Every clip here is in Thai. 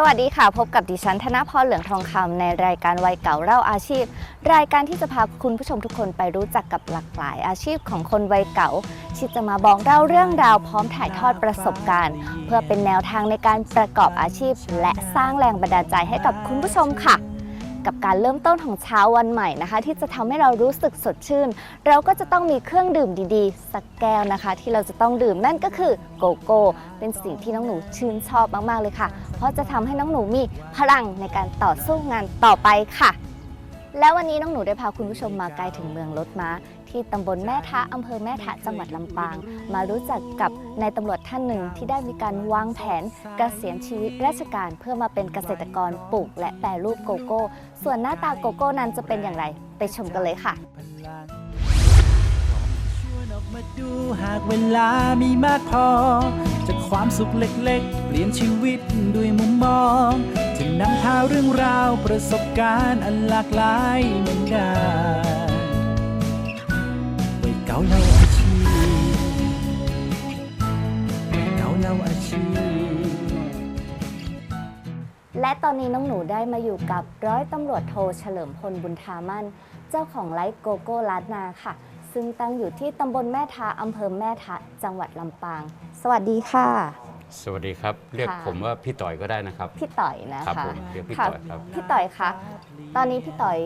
สวัสดีค่ะ พบกับดิฉันธนพรเหลืองทองคำในรายการวัยเก่าเล่าอาชีพ รายการที่จะพาคุณผู้ชมทุกคนไปรู้จักกับหลากหลายอาชีพของคนวัยเก่าที่จะมาบอกเล่าเรื่องราวพร้อมถ่ายทอดประสบการณ์ เพื่อเป็นแนวทางในการประกอบอาชีพ และสร้างแรงบันดาลใจให้กับคุณผู้ชมค่ะ กับการเริ่มต้นของเช้าวันใหม่นะคะ ที่จะทำให้เรารู้สึกสดชื่น เราก็จะต้องมีเครื่องดื่มดีๆ สักแก้วนะคะ ที่เราจะต้องดื่มนั่นก็คือโกโก้ เป็นสิ่งที่น้องหนูชื่นชอบมากๆเลยค่ะ เพราะจะทำให้น้องหนูมีพลังในการต่อสู้งานต่อไปค่ะ แล้ววันนี้น้องหนูได้พาคุณผู้ชมมาไกลถึงเมืองรถม้า ที่ตำบลแม่ทะอำเภอแม่ทะจังหวัดลำปาง มารู้จักกับนายตำรวจท่านหนึ่งที่ได้มีการวางแผนเกษียณชีวิตราชการ เพื่อมาเป็นเกษตรกรปลูก และแปรรูปโกโก้ ส่วนหน้าตาโกโก้นั้นจะเป็นอย่างไร ไปชมกันเลยค่ะพลังชวนออกมาดูหากเวลามีมากพอ จากความสุขเล็กๆ เปลี่ยนชีวิตด้วยมุมมอง จะนำพาเรื่องราวประสบการณ์อันหลากหลายเหมือนกันวัย เก่าเล่าอาชีพวัยเก่าเล่าอาชีพ และตอนนี้น้องหนูได้มาอยู่กับร้อยตำรวจโทเฉลิมพลบุญธามั่น เจ้าของไลฟ์โกโก้ลาดนาค่ะ ซึ่งตั้งอยู่ที่ตำบลแม่ทาอำเภอแม่ทะจังหวัดลำปาง สวัสดีค่ะ สวัสดีครับ เรียกค่ะ ผมว่าพี่ต่อยก็ได้นะครับ พี่ต่อยนะครับคะ ผมเรียกพี่ค่ะ ต่อยครับ พี่ต่อยคะตอนนี้พี่ต่อย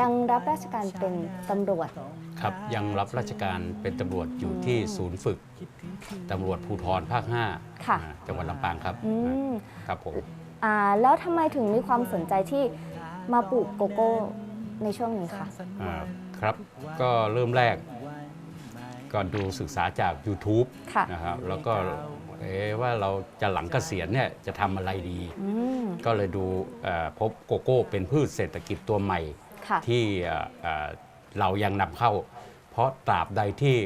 ยังรับราชการเป็นตำรวจ ครับยังรับราชการเป็นตำรวจอยู่ที่ศูนย์ฝึกตำรวจภูธรภาค5ค่ะ อ่าจังหวัดลำปางครับอืมครับผมอ่าแล้วทำไมถึงมีความสนใจที่มาปลูกโกโก้ในช่วงนี้คะอ่าครับก็เริ่มแรกก็ดูศึกษาจาก YouTube ค่ะนะครับแล้วก็เอ๊ะว่าเราจะหลังเกษียณเนี่ยจะทำอะไรดี อืมก็เลยดูเอ่อพบโกโก้เป็นพืชเศรษฐกิจตัวใหม่ค่ะ ที่เอ่อเอ่อเรายังนำเข้า เพราะตราบใดที่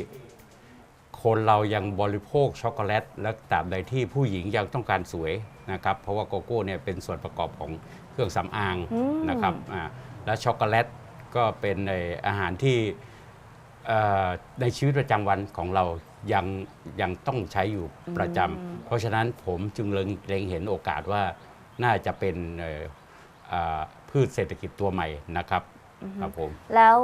คนเรายังบริโภคช็อกโกแลต และตราบใดที่ผู้หญิงยังต้องการสวยนะครับเพราะว่าโกโก้เนี่ยเป็นส่วนประกอบของเครื่องสำอางอืมนะครับอ่าและช็อกโกแลตก็เป็นในอาหารที่เอ่อในชีวิตประจำวันของเรายังยังต้องใช้อยู่ประจำเพราะฉะนั้นผมจึงเล็งเล็งเห็นโอกาสว่าน่าจะเป็นเอ่ออ่า พืชเศรษฐกิจตัวใหม่นะครับครับผมแล้ว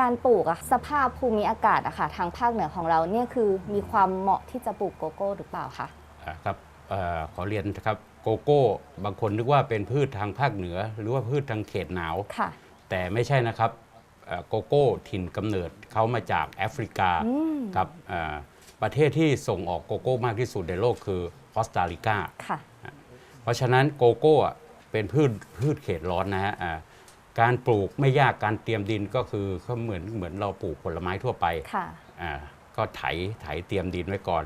การปลูกอะสภาพภูมิอากาศอะค่ะทางภาคเหนือของเราเนี่ยคือมีความเหมาะที่จะปลูกโกโก้หรือเปล่าคะอ่าครับเออขอเรียนนะครับโกโก้ บางคนนึกว่าเป็นพืชทางภาคเหนือ หรือว่าพืชทางเขตหนาวค่ะแต่ไม่ใช่นะครับเอ่อโกโก้ถิ่นกำเนิดเขามาจากแอฟริกาอืมครับเอ่อประเทศที่ส่งออกโกโก้มากที่สุดในโลกคือคอสตาริกาค่ะเพราะฉะนั้นโกโก้อะ เป็นพืชพืชเขตร้อนนะฮะอ่าการปลูกไม่ยากการเตรียมดินก็คือเขาเหมือนเหมือนเราปลูกผลไม้ทั่วไปค่ะอ่าก็ไถไถเตรียมดินไว้ก่อน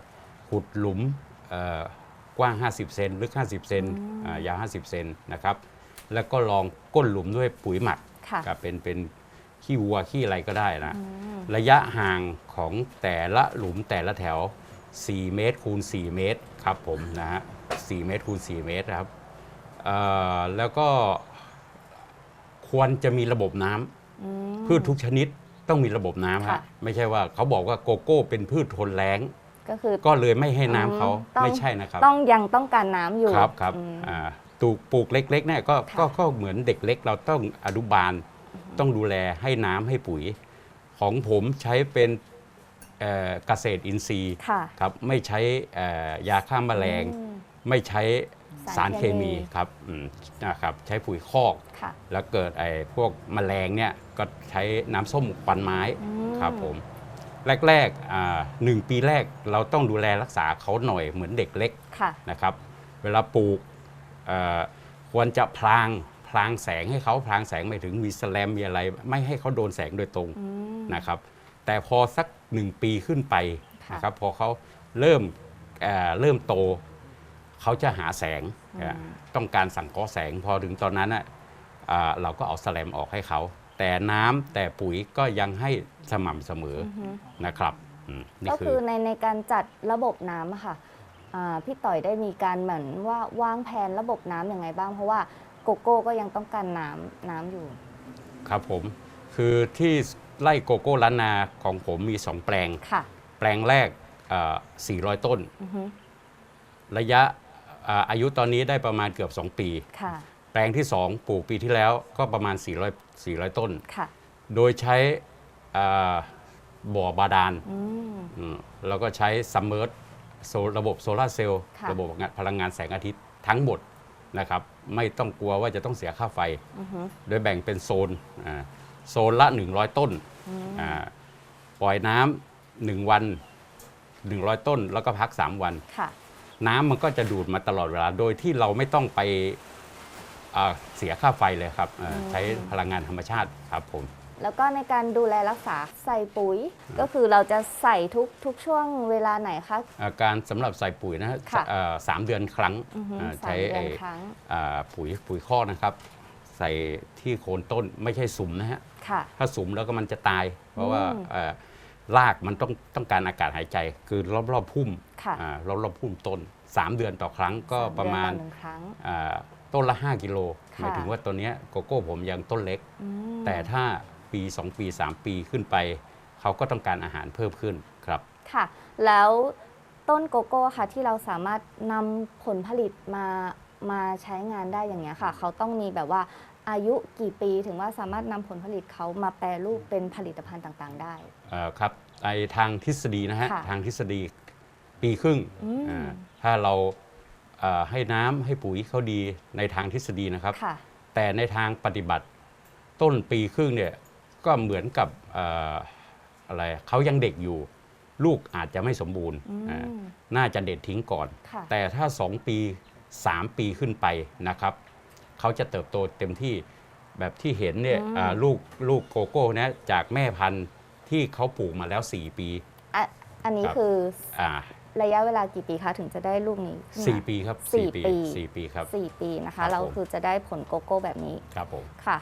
ขุดหลุมเอ่อกว้าง 50 เซนลึก 50 เซนอ่ายาว 50 เซนนะครับ แล้วก็ลองก้นหลุมด้วยปุ๋ยหมักค่ะกับเป็นเป็นขี้วัวขี้อะไรก็ได้นะอืมระยะห่างของแต่ละหลุมแต่ละแถว 4 เมตรคูณ 4 เมตรครับผมนะฮะ4เมตรคูณ 4 เมตรนะครับเอ่อ แล้วก็ควรจะมีระบบน้ำอืมพืชทุกชนิดต้องมีระบบน้ำค่ะฮะไม่ใช่ว่าเขาบอกว่าโกโก้เป็นพืชทนแล้งก็คือก็เลยไม่ให้น้ำเขาอืมต้องไม่ใช่นะครับ ต้องยังต้องการน้ำอยู่ครับครับอืมอ่าปลูกปลูกเล็กๆเนี่ยก็ค่ะก็ก็เหมือนเด็กเล็ก เราต้องอนุบาลต้องดูแลให้น้ำให้ปุ๋ย ของผมใช้เป็นเอ่อเกษตรอินทรีย์ค่ะครับไม่ใช้เอ่อยาฆ่าแมลงอืมไม่ใช้ สาสารรเคเคมีมีครับอืมนะครับใช้ปุ๋ยคอกค่ะแล้วเกิดไอ้พวกแมลงเนี่ยก็ใช้น้ำส้มควันไม้อืมครับผมแรกๆอ่าหนึ่งปีแรกเราต้องดูแลรักษาเขาหน่อยเหมือนเด็กเล็กค่ะนะครับ เวลาปลูกเอ่อควรจะพรางพรางแสงให้เขาพรางแสงไม่ถึงมีแสแลมมีอะไร ไม่ให้เขาโดนแสงโดยตรงอืมนะครับ แต่พอสักหนึ่งปีขึ้นไปค่ะนะครับพอเขาเริ่มเอ่อเริ่มโต เขาจะหาแสงอืมเอ่อต้องการสังเคราะห์แสงพอถึงตอนนั้นน่ะอ่าเราก็เอาแสแลมออกให้เขา แต่น้ำแต่ปุ๋ยก็ยังให้สม่ำเสมออือฮึนะครับอืมนี่ก็คืคืออในในการจัดระบบน้ำอะค่ะอ่าพี่ต่อยได้มีการเหมือนว่าวางแผนระบบน้ำอย่างไงบ้าง เพราะว่าโกโก้ก็ยังต้องการน้ำน้ำอยู่ ครับผมคือที่ไร่โกโก้ล้านนาของผมมี2แปลงค่ะแปลงแรกเอ่อ400 ต้นอือฮึระยะ อ่าอายุตอนนี้ได้ประมาณเกือบ 2 ปีค่ะแปลงที่ 2 ปลูกปีที่แล้วก็ประมาณ 400 400 ต้นค่ะโดยใช้อ่าบ่อบาดาลอืมอืมแล้วก็ใช้ซัมเมอร์โซระบบโซลาร์เซลล์ค่ะระบบพลังงานแสงอาทิตย์ทั้งหมดนะครับ ไม่ต้องกลัวว่าจะต้องเสียค่าไฟอือฮึโดยแบ่งเป็นโซนอ่าโซนละ 100 ต้นอืมอ่าปล่อยน้ำหนึ่งวัน 100 ต้น แล้วก็พัก 3 วันค่ะ น้ำมันก็จะดูดมาตลอดเวลา โดยที่เราไม่ต้องไปอ่าเสียค่าไฟเลยครับอ่าอืมใช้พลังงานธรรมชาติครับผม แล้วก็ในการดูแลรักษาใส่ปุ๋ย ก็คือเราจะใส่ทุกทุกช่วงเวลาไหนคะอ่าการสำหรับใส่ปุ๋ยนะฮะค่ะเอ่อสามเดือนครั้งอือฮึอ่าสามใช้เดือนไอ้ครั้งอ่าปุ๋ยปุ๋ยคอกนะครับ ใส่ที่โคนต้นไม่ใช่สุมนะฮะค่ะถ้าสุมแล้วก็มันจะตาย เพราะว่าอืมเอ่อ รากมันต้องต้องการอากาศหายใจ คือรอบๆพุ่มค่ะอ่ารอบๆพุ่มต้น 3 เดือนต่อครั้งก็สประมาณเดือนต่อหนึ่งครั้งอ่าต้นละ 5 กิโลค่ะหมายถึงว่าตัวเนี้ยโกโก้ผมยังต้นเล็กอืมแต่ถ้าปี 2 ปี 3 ปีขึ้นไป เขาก็ต้องการอาหารเพิ่มขึ้นครับค่ะ แล้วต้นโกโก้ค่ะที่เราสามารถนำผลผลิตมามาใช้งานได้อย่างเงี้ยค่ะ เขาต้องมีแบบว่า อายุกี่ปีถึงว่าสามารถนำผลผลิตเขามาแปรรูปเป็นผลิตภัณฑ์ต่างๆ ได้ เอ่อครับในทางทฤษฎีนะฮะค่ะทางทฤษฎีปีครึ่งอืม อ่าถ้าเราเอ่อให้น้ำให้ปุ๋ยเขาดีในทางทฤษฎีนะครับ ค่ะ แต่ในทางปฏิบัติต้นปีครึ่งเนี่ยก็เหมือนกับเอ่ออะไรเขายังเด็กอยู่ ลูกอาจจะไม่สมบูรณ์อืม อ่าน่าจะเด็ดทิ้งก่อน ค่ะ แต่ถ้า 2 ปี 3 ปีขึ้นไปนะครับ เขาจะเติบโตเต็มที่แบบที่เห็นเนี่ยอืม อ่าลูกลูกโกโก้นะจากแม่พันธุ์ที่เขาปลูกมาแล้ว 4 ปี อะอันนี้ครับ คืออ่าระยะเวลากี่ปีคะถึงจะได้ลูกนี้ขึ้นมา สี่ปีครับสี่ปีสี่ปีครับ สี่ปีนะครัคะบเราผม คือจะได้ผลโกโก้แบบนี้ครับผม ค่ะ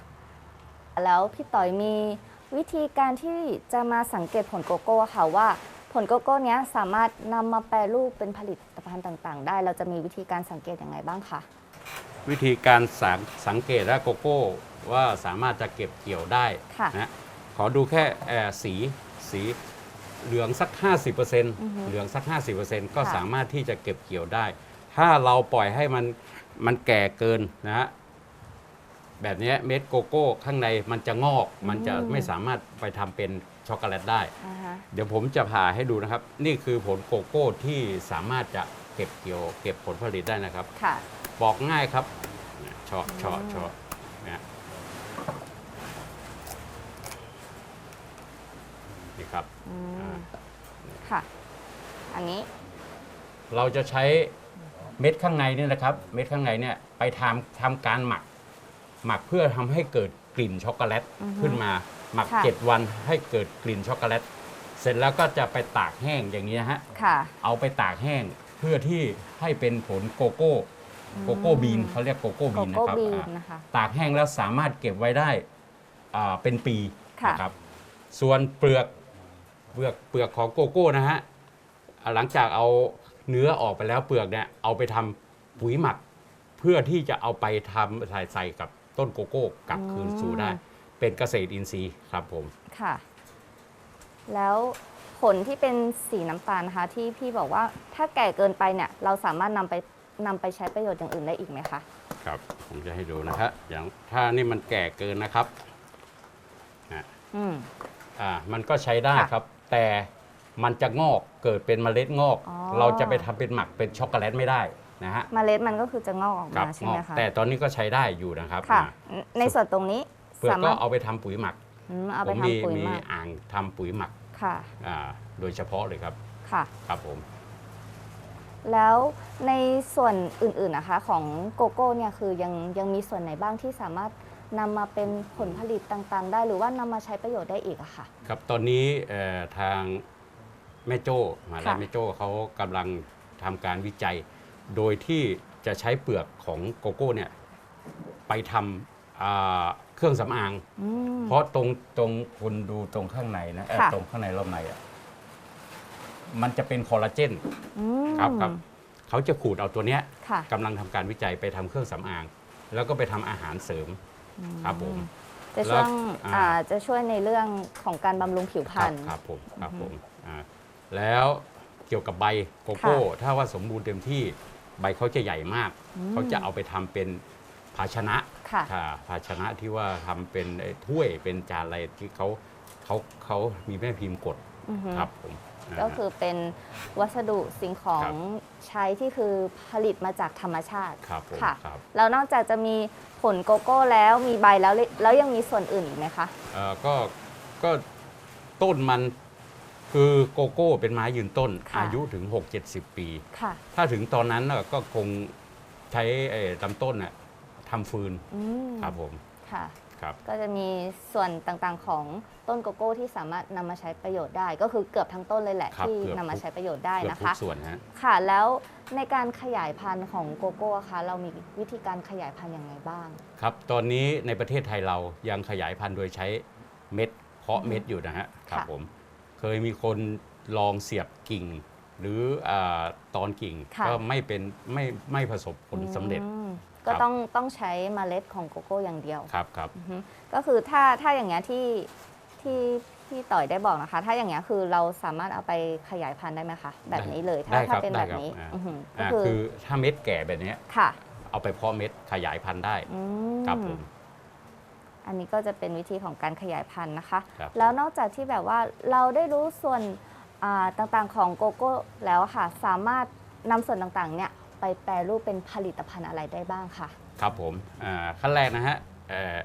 แล้วพี่ต่อยมีวิธีการที่จะมาสังเกตผลโกโก้ค่ะว่าผลโกโก้เนี้ยสามารถนำมาแปรรูปเป็นผลิตภัณฑ์ต่าง ๆ ได้ เราจะมีวิธีการสังเกตยังไงบ้างคะ วิธีการสังสังเกตว่าโกโก้ว่าสามารถจะเก็บเกี่ยวได้ค่ะ นะขอดูแค่เอ่อสีสีเหลืองสักอฮึ50%เหลืองสัก 50%ก็ค่ะ สามารถที่จะเก็บเกี่ยวได้ ถ้าเราปล่อยให้มันมันแก่เกินนะฮะแบบเนี้ยเม็ดโกโก้ข้างในมันจะงอก มันจะไม่สามารถไปทำเป็นช็อกโกแลตได้ อ่าฮะ เดี๋ยวผมจะผ่าให้ดูนะครับ นี่คือผลโกโก้ที่สามารถจะเก็บเกี่ยว เก็บผลผลิตได้นะครับ ค่ะ บอกง่ายครับเนี่ยเฉาะเฉาะเฉาะเนี่ยนี่ครับอืมอ่าค่ะ อันนี้ เราจะใช้เม็ดข้างในเนี่ยนะครับ เม็ดข้างในเนี่ยไปทำทำการหมัก หมักเพื่อทำให้เกิดกลิ่นช็อกโกแลตอือฮึขึ้นมา หมักค่ะ7วันให้เกิดกลิ่นช็อกโกแลต เสร็จแล้วก็จะไปตากแห้งอย่างนี้นะฮะ ค่ะ เอาไปตากแห้งเพื่อที่ให้เป็นผลโกโก้ โกโก้บีนเขาเรียกโกโก้โกบีนนะโก้ครับบีนอ่านะคะ ตากแห้งแล้วสามารถเก็บไว้ได้อ่าเป็นปีค่ะ นะครับ ส่วนเปลือกเปลือกเปลือกของโกโก้นะฮะอ่าหลังจากเอาเนื้อออกไปแล้วเปลือกเนี่ยเอาไปทำปุ๋ยหมัก เพื่อที่จะเอาไปทำใส่ใส่กับต้นโกโก้กลับคืนสู่ได้ เป็นเกษตรอินทรีย์ครับผม ค่ะ แล้วผลที่เป็นสีน้ำตาลนะคะ ที่พี่บอกว่าถ้าแก่เกินไปเนี่ย เราสามารถนำไป นำไปใช้ประโยชน์อย่างอื่นได้อีกไหมคะ ครับ ผมจะให้ดูนะครับ อย่างถ้านี่มันแก่เกินนะครับอืม อ่ามันก็ใช้ได้ค่ะครับ แต่มันจะงอกเกิดเป็นเมล็ดงอก อ๋อ เราจะไปทำเป็นหมักเป็นช็อกโกแลตไม่ได้นะฮะเมล็ดมันก็คือจะงอกออกกับมาใช่งไหอมกคะ แต่ตอนนี้ก็ใช้ได้อยู่นะครับค่ะ อ่าในส่วนตรงนี้เปลือกสาก็มารถเอาไปทำปุ๋ยหมัก อืมเอาไปผมทำมีปุ๋ยมีหมักอ่างทำปุ๋ยหมักค่ะ อ่าโดยเฉพาะเลยครับค่ะ ครับผม แล้วในส่วนอื่นๆนะคะของโกโก้เนี่ยคือยังยังมีส่วนไหนบ้างที่สามารถนำมาเป็นผลผลิตต่างๆ ได้ หรือว่านำมาใช้ประโยชน์ได้อีกอะค่ะ ครับตอนนี้เอ่อทางแม่โจ้มหาลัยค่ะแม่โจ้เขากำลังทำการวิจัย โดยที่จะใช้เปลือกของโกโก้เนี่ยไปทำอ่าเครื่องสำอาง อืม เพราะตรงตรงคุณดูตรงข้างในนะเอ่อค่ะ ตรงข้างในรอบในอะ มันจะเป็นคอลลาเจนอืม ครับครับเขาจะขูดเอาตัวเนี้ยค่ะ กำลังทำการวิจัยไปทำเครื่องสำอาง แล้วก็ไปทำอาหารเสริมครับผม จะช่วยแล้วอ่า อ่าจะช่วยในเรื่องของการบำรุงผิวพครรัรบณ ครับผมครับผมอ่าแล้วเกี่ยวกับใบโกโก้ ถ้าว่าสมบูรณ์เต็มที่ใบเขาจะใหญ่มากเขาจะเอาไปทำเป็นภาชนะค่ะค่ะ ภาชนะที่ว่าทำเป็นไอ้ถ้วยเป็นจานอะไรที่เขาเขาเขามีแม่พิมพ์กดอือฮึ ครับผมา ก็คือเป็นวัสดุสิ่งของครับใช้ที่คือผลิตมาจากธรรมชาติครับผมค่ะครับ แล้วนอกจากจะมีผลโกโก้แล้วมีใบแล้วแล้วยังมีส่วนอื่นอีกไหมคะเอ่อก็ก็ต้นมันคือโกโก้เป็นไม้ยืนต้นค่ะอายุถึง 6-70 ปี ค่ะถ้าถึงตอนนั้นน่ะก็คงใช้ไอ้ลำต้นน่ะทำฟืนอืมครับผมค่ะ ครับ ก็จะมีส่วนต่างๆของต้นโกโก้ที่สามารถนำมาใช้ประโยชน์ได้ ก็คือเกือบทั้งต้นเลยแหละครับที่เกือบนำมาทุกใช้ประโยชน์ได้เกือบนะทุกคะส่วนฮะค่ะแล้วในการขยายพันธุ์ของโกโก้คะเรามีวิธีการขยายพันธุ์ยังไงบ้าง ครับ ตอนนี้ในประเทศไทยเรายังขยายพันธุ์โดยใช้เม็ดเพาะเม็ดอยู่นะฮะครับค่ะผมเคยมีคนลองเสียบกิ่ง หรืออาตอนกิ่งค่ะก็ไม่เป็นไม่ไม่ประสบผลสำเร็จอืมก็ครับต้องต้องใช้เมล็ดของโกโก้อย่างเดียวครับครับอือฮึก็คือถ้าถ้าอย่างเงี้ยที่ที่ที่ต่อยได้บอกนะคะ ถ้าอย่างเงี้ยคือเราสามารถเอาไปขยายพันธุ์ได้ไหมคะแบบนี้เลยถ้าได้คถ้ารับเป็นได้แบบครับนี้อ่าอือฮึก็อ่าคือคือถ้าเม็ดแก่แบบเนี้ยค่ะ เอาไปเพาะเม็ดขยายพันธุ์ได้อืมครับผมอันนี้ก็จะเป็นวิธีของการขยายพันธุ์นะคะครับแล้วนอกจากที่แบบว่าเราได้รู้ส่วน อ่าต่างๆของโกโก้แล้วค่ะ สามารถนำส่วนต่างๆเนี่ยไปแปรรูปเป็นผลิตภัณฑ์อะไรได้บ้างคะครับผมอ่าขั้นแรกนะฮะเอ่อ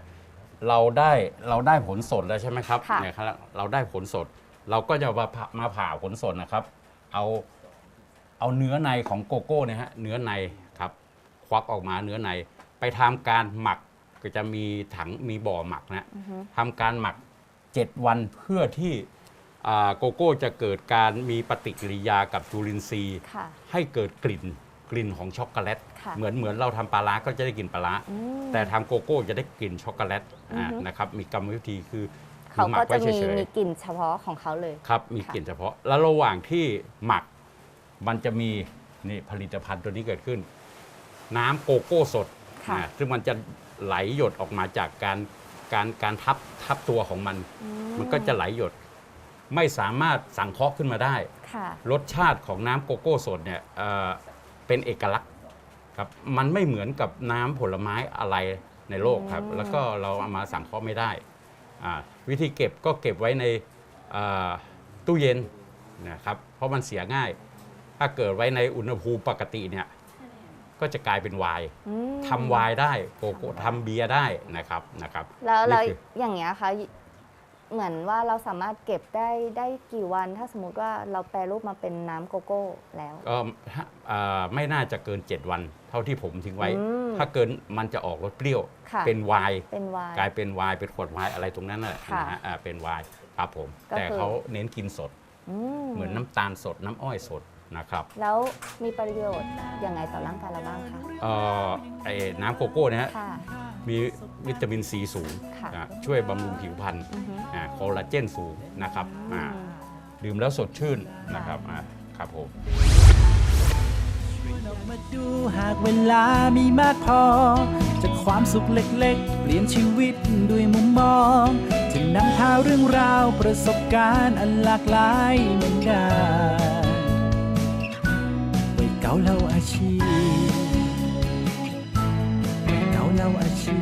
เราได้เราได้ผลสดแล้วใช่ไหมครับค่ะ เนี่ยครับเราได้ผลสด เราก็จะมาผ่ามาผ่าผลสดนะครับ เอาเอาเนื้อในของโกโก้เนี่ยฮะเนื้อในครับ ควักออกมาเนื้อในไปทำการหมักก็จะมีถังมีบ่อหมักนะ อือฮึ ทำการหมัก 7 วันเพื่อที่อ่า โกโก้จะเกิดการมีปฏิกิริยากับจุลินทรีย์ค่ะให้เกิดกลิ่นกลิ่นของช็อกโกแลตค่ะเหมือนเหมือนเราทำปลาร้าก็จะได้กลิ่นปลาร้าอืมแต่ทำโกโก้จะได้กลิ่นช็อกโกแลตอือฮึอ่านะครับมีกรรมวิธีคือคืเขาอหมัก็กไว้จะมีเฉยมีกลิ่นเฉพาะของเขาเลยๆครับ มีค่ะกลิ่นเฉพาะ แล้วระหว่างที่หมักมันจะมีนี่ผลิตภัณฑ์ตัวนี้เกิดขึ้น น้ำโกโก้สดค่ะอ่าซึ่งมันจะไหลหยดออกมาจากการการการทับทับตัวของมันอืมันก็จะไหลหยด ไม่สามารถสังเคราะห์ขึ้นมาได้ ค่ะรสชาติของน้ำโกโก้สดเนี่ยเอ่อเป็นเอกลักษณ์ครับมันไม่เหมือนกับน้ำผลไม้อะไรในโลกครับอืมแล้วก็เราเอามาสังเคราะห์ไม่ได้อ่าวิธีเก็บก็เก็บไว้ในอ่าตู้เย็นนะครับเพราะมันเสียง่าย ถ้าเกิดไว้ในอุณหภูมิปกติเนี่ยก็จะกลายเป็นไวน์อืมทำไวน์ได้โกโก้ทำเบียร์ได้นะครับนะครับแล้วแล้วนี่คือ อย่างเงี้ยคะ เหมือนว่าเราสามารถเก็บได้ได้กี่วัน ถ้าสมมุติว่าเราแปรรูปมาเป็นน้ำโกโก้แล้ว ก็ถ้าอ่าไม่น่าจะเกิน 7 วัน เท่าที่ผมทิ้งไว้ อืมถ้าเกินมันจะออกรสเปรี้ยว ค่ะ เป็นไวน์เป็นไวน์ กลายเป็นไวน์เป็นขวดไวน์อะไรตรงนั้นน่ะค่ะนะฮะอ่าเป็นไวน์ครับผม ก็แต่คือเขาเน้นกินสดอืมเหมือนน้ำตาลสดน้ำอ้อยสด นะครับ แล้วมีประโยชน์ยังไงต่อร่างกายเราบ้างคะเอ่อไอ้น้ำโกโก้เนี่ยฮะค่ะ มีวิตามินซีสูงค่ะอะช่วยบำรุงผิวพรรณอือฮึ อ่าคอลลาเจนสูงนะครับอ่าอืมดื่มแล้วสดชื่นนะครับอ่าครับผมออกมาดูหากเวลามีมากพอ จากความสุขเล็กๆ เปลี่ยนชีวิตด้วยมุมมองจะนำพาเรื่องราวประสบการณ์อันหลากหลายเหมือนกันวัย เก่าเล่าอาชีพวัยเก่าเล่าอาชีพ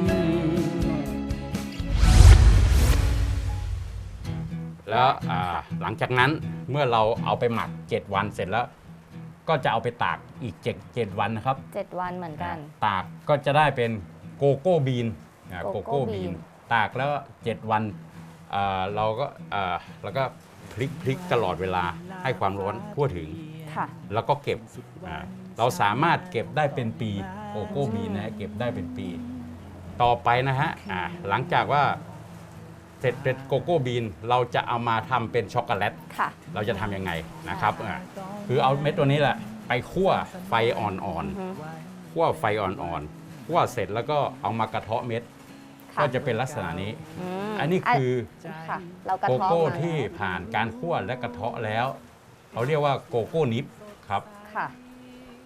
แล้วอ่าหลังจากนั้นเมื่อเราเอาไปหมัก 7 วันเสร็จแล้ว ก็จะเอาไปตากอีกเจ็ดเจ็ดวันนะครับ7วันเหมือนกัน ตากก็จะได้เป็นโกโก้บีนอ่าโกโกโก้โก้บีบีนนตากแล้ว 7 วันอ่าเราก็อ่าแล้วก็พลิกพลิกตลอดเวลาให้ความร้อนทั่วถึง ค่ะ แล้วก็เก็บอ่าเราสามารถเก็บได้เป็นปีโกโก้บีนนะฮะเก็บได้เป็นปี ต่อไปนะฮะอ่าหลังจากว่าเสร็จเป็นโกโก้บีนเราจะเอามาทำเป็นช็อกโกแลต ค่ะ เราจะทำยังไงนะครับอ่าคือเอาเม็ดตัวนี้แหละ ไปคั่วไฟอ่อนอือฮึๆคั่วไฟอ่อนๆคั่วเสร็จแล้วก็เอามากระเทาะเม็ด ค่ะก็จะเป็นลักษณะนี้ มอันนี้คือ ค่ะ เรากระโกเทาะโก้มาที่ผ่านการคั่วและกระเทาะแล้ว เขาเรียกว่าโกโก้นิฟครับ ค่ะ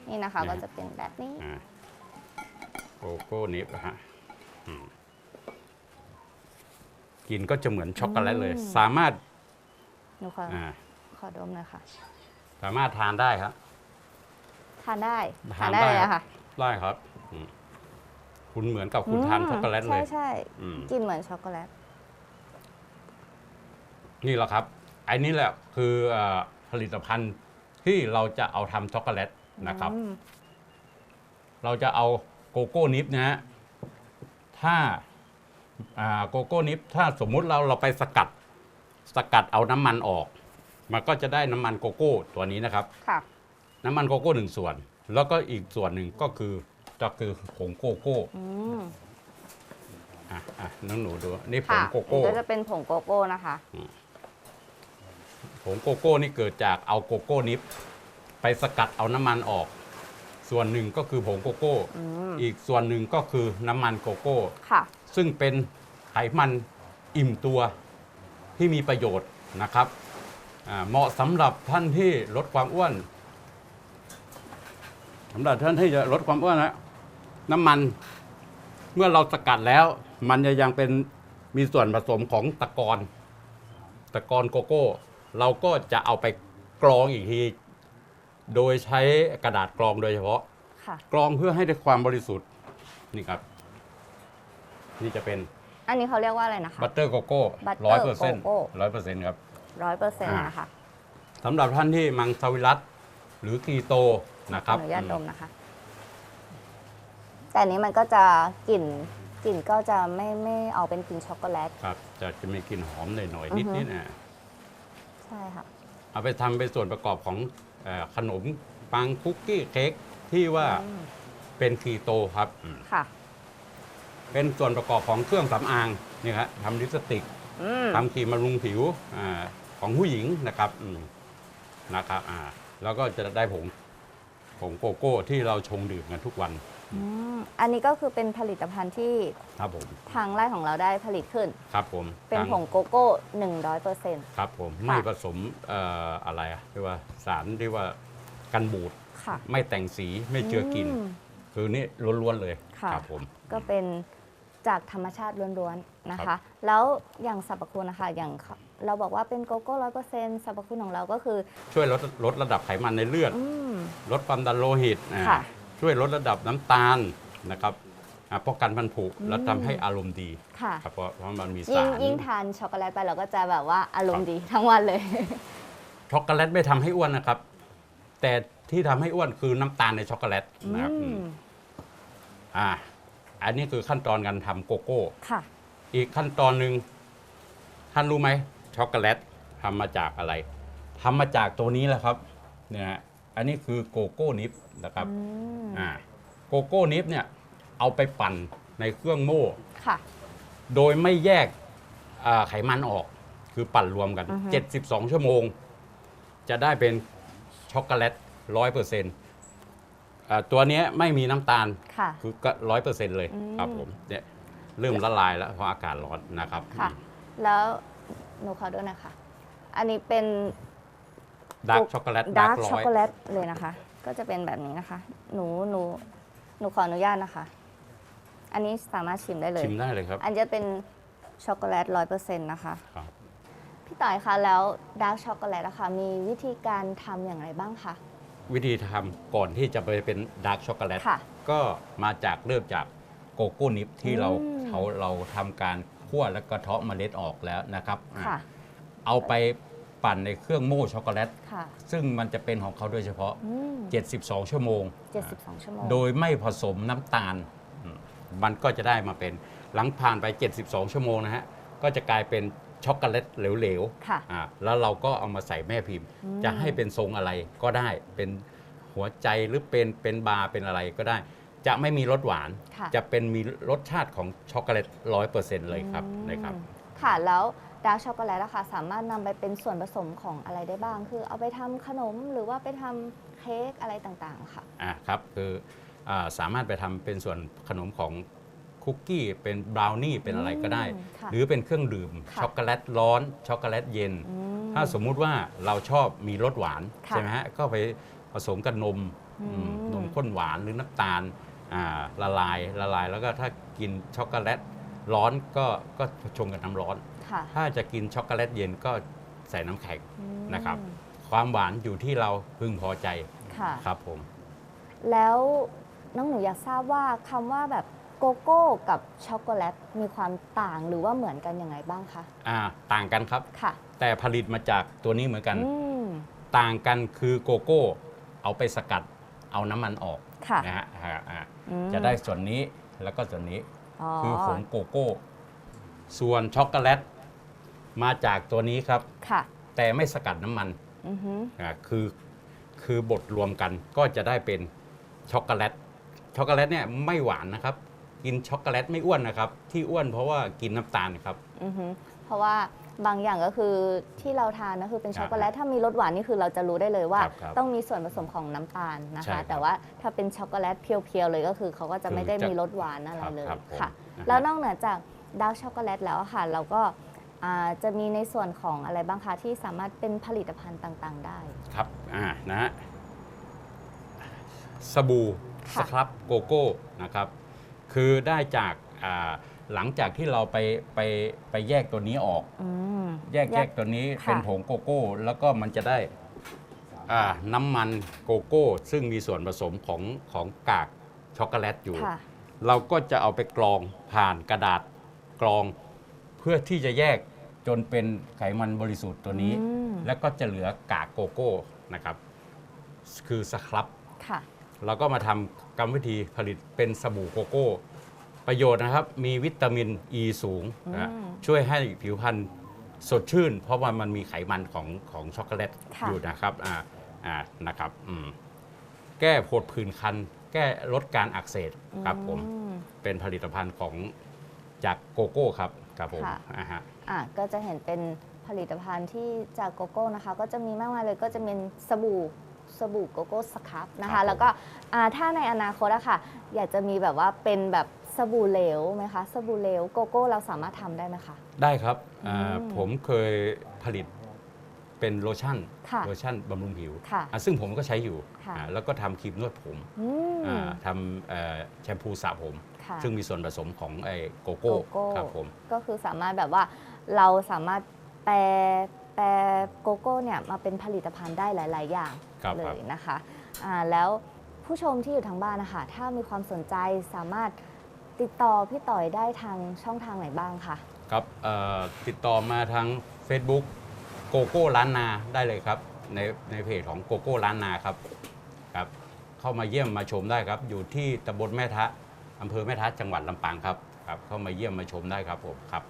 นี่นะคะนะก็จะเป็นแบบนี้ อ่าโกโก้นิฟนะฮะอืมกลินก็จะเหมือนช็อกโกแลตเลย อืม สามารถหนูขออ่าขอดมหน่อยค่ะ สามารถทานได้ครับ ทานได้ทานได้ได้เลยครับอะค่ะได้ครับอืมคุณเหมือนกับคุณทานช็อกโกแลตเลยใช่ใช่อืม กินเหมือนช็อกโกแลต นี่แหละครับไอ้นี่แหละคือเอ่อ ผลิตภัณฑ์ที่เราจะเอาทำช็อกโกแลตนะครับ อืมเราจะเอาโกโก้นิฟนะฮะถ้าอ่าโกโก้นิฟถ้าสมมุติเราเราไปสกัด สกัดเอาน้ำมันออก มันก็จะได้น้ำมันโกโก้ตัวนี้นะครับ ค่ะ น้ำมันโกโก้หนึ่งส่วน แล้วก็อีกส่วนหนึ่งก็คือจะคือผงโกโก้อืมอะอะน้องหนูดูนี่ผค่ะงโกโก้นี่ก็จะเป็นผงโกโก้นะคะผ งโกโก้นี่เกิดจากเอาโกโก้นิฟไปสกัดเอาน้ำมันออก ส่วนหนึ่งก็คือผงโกโก้ อืมอีกส่วนหนึ่งก็คือน้ำมันโกโก้ ค่ะ ซึ่งเป็นไขมันอิ่มตัวที่มีประโยชน์นะครับอ่าเหมาะสำหรับท่านที่ลดความอ้วนสำหรับท่านที่จะลดความอ้วนนะน้ำมันเมื่อเราสกัดแล้ว มันจะยังเป็นมีส่วนผสมของตะกอนตะกอนโกโก้ เราก็จะเอาไปกรองอีกที โดยใช้กระดาษกรองโดยเฉพาะ ค่ะ กรองเพื่อให้ได้ความบริสุทธิ์นี่ครับ นี่จะเป็นอันนี้เขาเรียกว่าอะไรนะคะ บัตเตอร์โกโก้ Butter ร้อยเปอร์เซ็นต์ Cocoa ร้อยเปอร์เซ็นต์ครับ ร้อยเปอร์เซ็นต์อ่านะคะสำหรับท่านที่มังสวิรัตหรือคีโตนะคขอรับอนุญาตดมนะคะ แต่อันนี้มันก็จะกลิ่นกลิ่นก็จะไม่ไม่เอาเป็นกลิ่นช็อกโกแลต ครับจะจะมีกลิ่นหอมหน่อยอืๆอฮึ นิดๆนะ ใช่ค่ะ เอาไปทำเป็นส่วนประกอบของเอ่อขนมปังคุกกี้เค้กที่ว่าอืมเป็นคีโตครับอืมค่ะ เป็นส่วนประกอบของเครื่องสำอางนี่ครับทำลิปสติก อืม ทำครีมบำรุงผิวอาของผู้หญิงนะครับอืมนะครับอ่าแล้วก็จะได้ผงผงโกโก้ที่เราชงดื่มกันทุกวัน อืมอันนี้ก็คือเป็นผลิตภัณฑ์ที่ครับผมทางไร่ของเราได้ผลิตขึ้น ครับผมเป็นทางผงโกโก้หนึ่งร้อยเปอร์เซ็นต์ ครับผมไม่ผสมเอ่ออะไรอะเรียกว่าสารที่ว่ากันบูดค่ะ ไม่แต่งสีไม่เจือกลิ่นมคือนี่ล้วนๆเลยค่ะ ครับผม ก็เป็นจากธรรมชาติล้วนๆนะครัคะ บ แล้วอย่างสรรพคุณนะคะอย่างเราบอกว่าเป็นโกโก้ร้อยเปอร์เซ็นต์สรรพคุณของเราก็คือ ช่วยลดลดระดับไขมันในเลือด อืม ลดความดันโลหิตอ่าค่ะ ช่วยลดระดับน้ำตาลนะครับอ่าป้องกันพันผุอืมและทำให้อารมณ์ดีค่ะครับเพราะเพราะมันมียิ่สางรยิ่งทานช็อกโกแลตไปเราก็จะแบบว่าอารมณ์ดีทั้งวันเลยช็อกโกแลตไม่ทำให้อ้วนนะครับ แต่ที่ทำให้อ้วนคือน้ำตาลในช็อกโกแลตนะครับอืมอ่า อันนี้คือขั้นตอนการทำโกโก้ค่ะ อีกขั้นตอนหนึ่งท่านรู้ไหมช็อกโกแลตทำมาจากอะไรทำมาจากตัวนี้แหละครับเนี่ยฮะ อันนี้คือโกโก้นิฟนะครับอืมอ่าโกโก้นิฟเนี่ยเอาไปปั่นในเครื่องโม่ค่ะโดโดยไม่แยกอ่าไขมันออก คือปั่นรวมกันอือฮึ72 ชั่วโมง จะได้เป็นช็อกโกแลตร้อยเปอร์เซ็นต์ตัวเนี้ยไม่มีน้ำตาลค่ะคือก็ร้อยเปอร์เซ็นต์เลยอืมครับผมเนี่ยเริ่มละลายแล้วเพราะอากาศร้อนนะครับค่ะแล้วหนูขอด้วยนะคะ อันนี้เป็น ดาร์กช็อกโกแลตดาร์กร้ช็อกอยโกแลตเลยนะคะ ก็จะเป็นแบบนี้นะคะ หนูหนูหนูขออนุญาตนะคะ อันนี้สามารถชิมได้เลย ชิมได้เลยครับ อันจะเป็นช็อกโกแลตร้อยเปอร์เซ็นต์นะคะครับพี่ต่อยคะแล้วดาร์กช็อกโกแลตอะคะมีวิธีการทำอย่างไรบ้างคะวิธีทำก่อนที่จะไปเป็นดาร์กช็อกโกแลตค่ะก็มาจากเริ่มจากโกโก้นิฟที่เราอืมเขาเราทำการคั่วและกระเทาะเมล็ดออกแล้วนะครับอ่าค่ะเอาไป ปั่นในเครื่องโม่ช็อกโกแลต ค่ะ ซึ่งมันจะเป็นของเขาโดยเฉพาะ อืม72 ชั่วโมง 72 ชั่วโมง โดยไม่ผสมน้ำตาลอืมมันก็จะได้มาเป็นหลังผ่านไป 72 ชั่วโมงนะฮะ ก็จะกลายเป็นช็อกโกแลตเหลวค่ะๆอ่าแล้วเราก็เอามาใส่แม่พิมพ์ อืม จะให้เป็นทรงอะไรก็ได้ เป็นหัวใจหรือเป็นเป็นบาร์เป็นอะไรก็ได้ จะไม่มีรสหวาน ค่ะ จะเป็นมีรสชาติของช็อกโกแลตร้อยเปอร์เซ็นต์เลยครับอืมนะครับ ค่ะแล้ว ดาร์กช็อกโกแลตอะค่ะสามารถนำไปเป็นส่วนผสมของอะไรได้บ้าง คือเอาไปทำขนมหรือว่าไปทำเค้กอะไรต่างๆค่ะ อ่าครับคืออาสามารถไปทำเป็นส่วนขนมของคุกกี้เป็นบราวนี่เป็นอะไรก็ได้ อืมค่ะหรือเป็นเครื่องดื่มค่ะ ช็อกโกแลตร้อนช็อกโกแลตเย็นอืมถ้าสมมุติว่าเราชอบมีรสหวานค่ะใช่ไหมฮะก็ไปผสมกับนมอืม อืมนมข้นหวานหรือน้ำตาลอ่าละลายละลายแล้วก็ถ้ากินช็อกโกแลตร้อนก็ก็ชงกับน้ำร้อน ค่ะถ้าจะกินช็อกโกแลตเย็นก็ใส่น้ำแข็งอืมนะครับ ความหวานอยู่ที่เราพึงพอใจค่ะ ครับผม แล้วน้องหนูอยากทราบว่าคำว่าแบบโกโก้กับช็อกโกแลตมีความต่างหรือว่าเหมือนกันยังไงบ้างคะอ่าต่างกันครับ ค่ะ แต่ผลิตมาจากตัวนี้เหมือนกัน อืมต่างกันคือโกโก้ เอาไปสกัดเอาน้ำมันออกค่ะนะฮะอ่าอ่าอืมจะได้ส่วนนี้แล้วก็ส่วนนี้อ๋อคือผงโกโก้ ส่วนช็อกโกแลต มาจากตัวนี้ครับ ค่ะ แต่ไม่สกัดน้ำมันอือฮึอ่าคือคือบดรวมกันก็จะได้เป็นช็อกโกแลตช็อกโกแลตเนี่ยไม่หวานนะครับ กินช็อกโกแลตไม่อ้วนนะครับ ที่อ้วนเพราะว่ากินน้ำตาลครับ อือฮึเพราะว่าบางอย่างก็คือที่เราทานก็คือเป็นช็อกโกแลตถ้ามีรสหวานนี่คือเราจะรู้ได้เลยว่า ครับครับต้องมีส่วนผสมของน้ำตาลนะใช่ครัคะ บแต่ว่าถ้าเป็นช็อกโกแลตเพียวๆเลยก็คือเขาก็จะไม่ได้คือจะมีรสหวานอะไรครับเลยครับผมค่ะ นะฮะ แล้วนอกเหนือจากดาร์กช็อกโกแลตแล้วอะค่ะ เราก็อ่า จะมีในส่วนของอะไรบ้างคะที่สามารถเป็นผลิตภัณฑ์ต่างๆ ได้ ครับอ่านะฮะสบู่ค่ะสครับโกโก้นะครับ คือได้จากอ่าหลังจากที่เราไปไปไปแยกตัวนี้ออก อืม แยกแยกตัวนี้ค่ะ เป็นผงโกโก้ แล้วก็มันจะได้อ่าน้ำมันโกโก้ ซึ่งมีส่วนผสมของของกากช็อกโกแลตอยู่ ค่ะ เราก็จะเอาไปกรองผ่านกระดาษกรองเพื่อที่จะแยกจนเป็นไขมันบริสุทธิ์ตัวนี้ อืม แล้วก็จะเหลือกากโกโก้นะครับ คือสครับ ค่ะ เราก็มาทำกรรมวิธีผลิตเป็นสบู่โกโก้ ประโยชน์นะครับ มีวิตามินอ e ีสูงนะอืมช่วยให้ผิวพรรณสดชื่น เพราะว่ามันมีไขมันของของช็อกโกแลตค่ะ อยู่นะครับอ่าอ่านะครับอืมแก้ผดผื่นคัน แก้ลดการอักเสบครับผม อืมเป็นผลิตภัณฑ์ของจากโกโก้ครับ ครับผมค่ะอ่าฮะ อะก็จะเห็นเป็นผลิตภัณฑ์ที่จากโกโก้นะคะ ก็จะมีมากมายเลยก็จะเป็นสบู่สบู่โกโก้สครับนะครัคะบผมแล้วก็อ่าถ้าในอนาคตอะค่ะ อยากจะมีแบบว่าเป็นแบบสบู่เหลวไหมคะสบู่เหลวโกโก้เราสามารถทำได้ไหมคะ ได้ครับอ่าอืมผมเคยผลิตเป็นโลชั่นค่ะโลชั่นบำรุงผิวค่ะอะซึ่งผมก็ใช้อยู่ค่ะ อ่าแล้วก็ทำครีมนวดผมอืม อ่าทำเอ่อแชมพูสระผม ค่ะซึ่งมีส่วนผสมของไอ้โกโกโก้โก้ ครับผม ก็คือสามารถแบบว่าเราสามารถแปลแปลโกโก้เนี่ยมาเป็นผลิตภัณฑ์ได้หลาย ๆ อย่างครับเลครับ ยนะคะอ่าแล้วผู้ชมที่อยู่ทางบ้านนะคะถ้ามีความสนใจสามารถติดต่อพี่ต่อยได้ทางช่องทางไหนบ้างคะ ครับเอ่อติดต่อมาทาง Facebook โกโก้ล้านนาได้เลยครับ ในในเพจของโกโก้ล้านนาครับครับ เข้ามาเยี่ยมมาชมได้ครับ อยู่ที่ตำบลแม่ทะ อำเภอแม่ทะจังหวัดลำปางครับครับเข้ามาเยี่ยมมาชมได้ครับผมครับ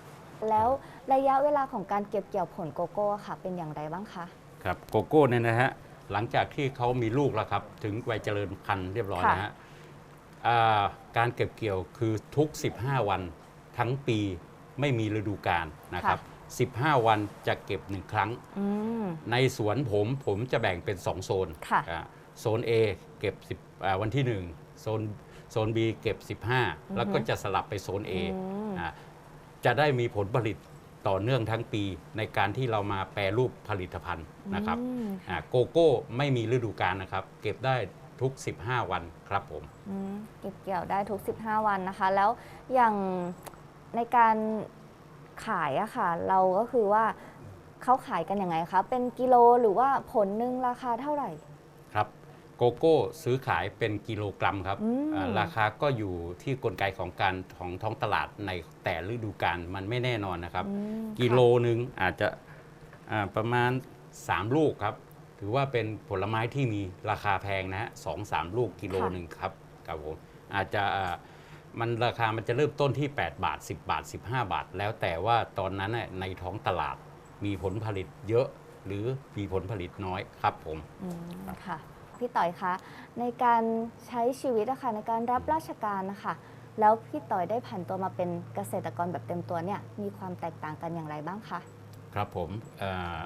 แล้วระยะเวลาของการเก็บเกี่ยวผลโกโก้ค่ะ เป็นอย่างไรบ้างคะ ครับโกโก้เนี่ยนะฮะหลังจากที่เขามีลูกแล้วครับ ถึงวัยเจริญพันธุ์เรียบร้อยค่ะนะฮะอ่าการเก็บเกี่ยวคือทุก 15 วันทั้งปีไม่มีฤดูกาลนะครับ 15 วันจะเก็บหนึ่งครั้ง อืม ในสวนผมผมจะแบ่งเป็น 2 โซนค่ะ อ่าโซน A เก็บ10อ่าวันที่ 1 โซน โซน B เก็บ 15 แล้วก็จะสลับไปโซน A อืมอ่าจะได้มีผลผลิตต่อเนื่องทั้งปีในการที่เรามาแปรรูปผลิตภัณฑ์นะครับอืมอ่าโกโก้ไม่มีฤดูกาลนะครับ เก็บได้ทุก 15 วันครับผมอืมเก็บเกี่ยวได้ทุก 15 วันนะคะ แล้วอย่างในการขายอะค่ะ เราก็คือว่าเขาขายกันยังไงคะเป็นกิโลหรือว่าผลหนึ่งราคาเท่าไหร่ครับ โกโก้ซื้อขายเป็นกิโลกรัมครับอืมอ่าราคาก็อยู่ที่กลไกของการของท้องตลาดในแต่ฤดูกาลมันไม่แน่นอนนะครับอืมกิโลค่ะหนึ่งอาจจะอ่าประมาณ 3 ลูกครับ ถือว่าเป็นผลไม้ที่มีราคาแพงนะฮะสองสามลูกกิโลค่ะหนึ่งครับครับผมอาจจะเอ่อมันราคามันจะเริ่มต้นที่ 8 บาท 10 บาท 15 บาท แล้วแต่ว่าตอนนั้นน่ะในท้องตลาดมีผลผลิตเยอะหรือมีผลผลิตน้อยครับผมอืมค่ะ พี่ต่อยคะในการใช้ชีวิตอะค่ะในการรับราชการนะคะแล้วพี่ต่อยได้ผันตัวมาเป็นเกษตรกรแบบเต็มตัวเนี่ยมีความแตกต่างกันอย่างไรบ้างคะครับผมเออ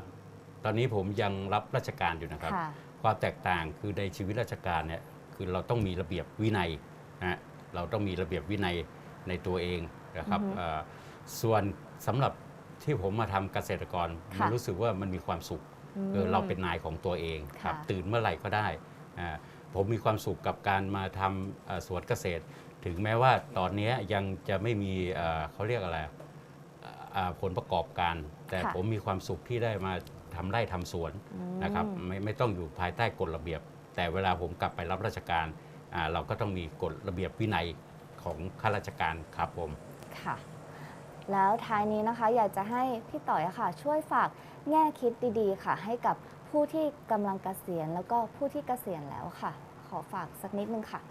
ตอนนี้ผมยังรับราชการอยู่นะครับค่ะความแตกต่างคือในชีวิตราชการเนี่ยคือเราต้องมีระเบียบวินัยนะฮะเราต้องมีระเบียบวินัยในตัวเองนะครับอือฮึเอ่อส่วนสำหรับที่ผมมาทำเกษตรกรค่ะมันรู้สึกว่ามันมีความสุข มเออเราเป็นนายของตัวเองครับค่ะตื่นเมื่อไหร่ก็ได้อ่าผมมีความสุขกับการมาทำเอ่อสวนเกษตร ถึงแม้ว่าตอนนี้ยังจะไม่มีเอ่อเขาเรียกอะไรอ่าผลประกอบการ แต่ค่ะผมมีความสุขที่ได้มาทำไร่ทำสวนอืมนะครับไม่ไม่ต้องอยู่ภายใต้กฎระเบียบ แต่เวลาผมกลับไปรับราชการอ่าเราก็ต้องมีกฎระเบียบวินัยของข้าราชการครับผมค่ะ แล้วท้ายนี้นะคะอยากจะให้พี่ต่อยค่ะ ช่วยฝากแง่คิดดีๆ ค่ะ ให้กับผู้ที่กำลังเกษียณแล้วก็ผู้ที่เกษียณแล้วค่ะ ขอฝากสักนิดนึงค่ะ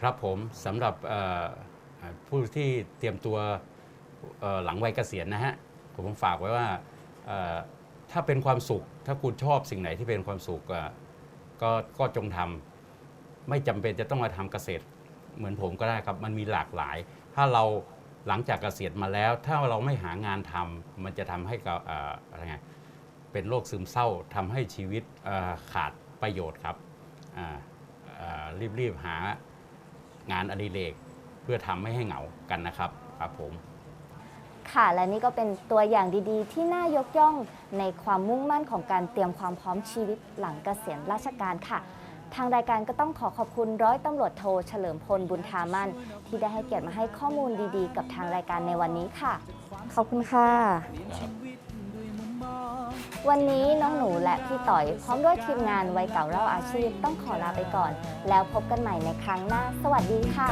ครับผมสำหรับผู้ที่เตรียมตัวหลังวัยเกษียณนะฮะผมฝากไว้ว่าถ้าเป็นความสุข ถ้าคุณชอบสิ่งไหนที่เป็นความสุขก็ก็จงทำไม่จำเป็นจะต้องมาทำเกษตร เหมือนผมก็ได้ครับ มันมีหลากหลาย ถ้าเรา หลังจากเกษียณมาแล้ว ถ้าเราไม่หางานทำมันจะทำให้กับเอ่อะไรไงเป็นโรคซึมเศร้าทำให้ชีวิตขาดประโยชน์ครับรีบๆหางานอดิเรกเพื่อทำไม่ให้เหงากันนะครับครับผมค่ะและนี่ก็เป็นตัวอย่างดีๆ ที่น่ายกย่องในความมุ่งมั่นของการเตรียมความพร้อมชีวิตหลังเกษียณราชการค่ะ ทางรายการก็ต้องขอขอบคุณร้อยตำรวจโทเฉลิมพลบุญธามันที่ได้ให้เกียรติมาให้ข้อมูลดีๆ กับทางรายการในวันนี้ค่ะ ขอบคุณค่ะ วันนี้น้องหนูและพี่ต่อยพร้อมด้วยทีมงานวัยเก่าเล่าอาชีพต้องขอลาไปก่อน แล้วพบกันใหม่ในครั้งหน้า สวัสดีค่ะ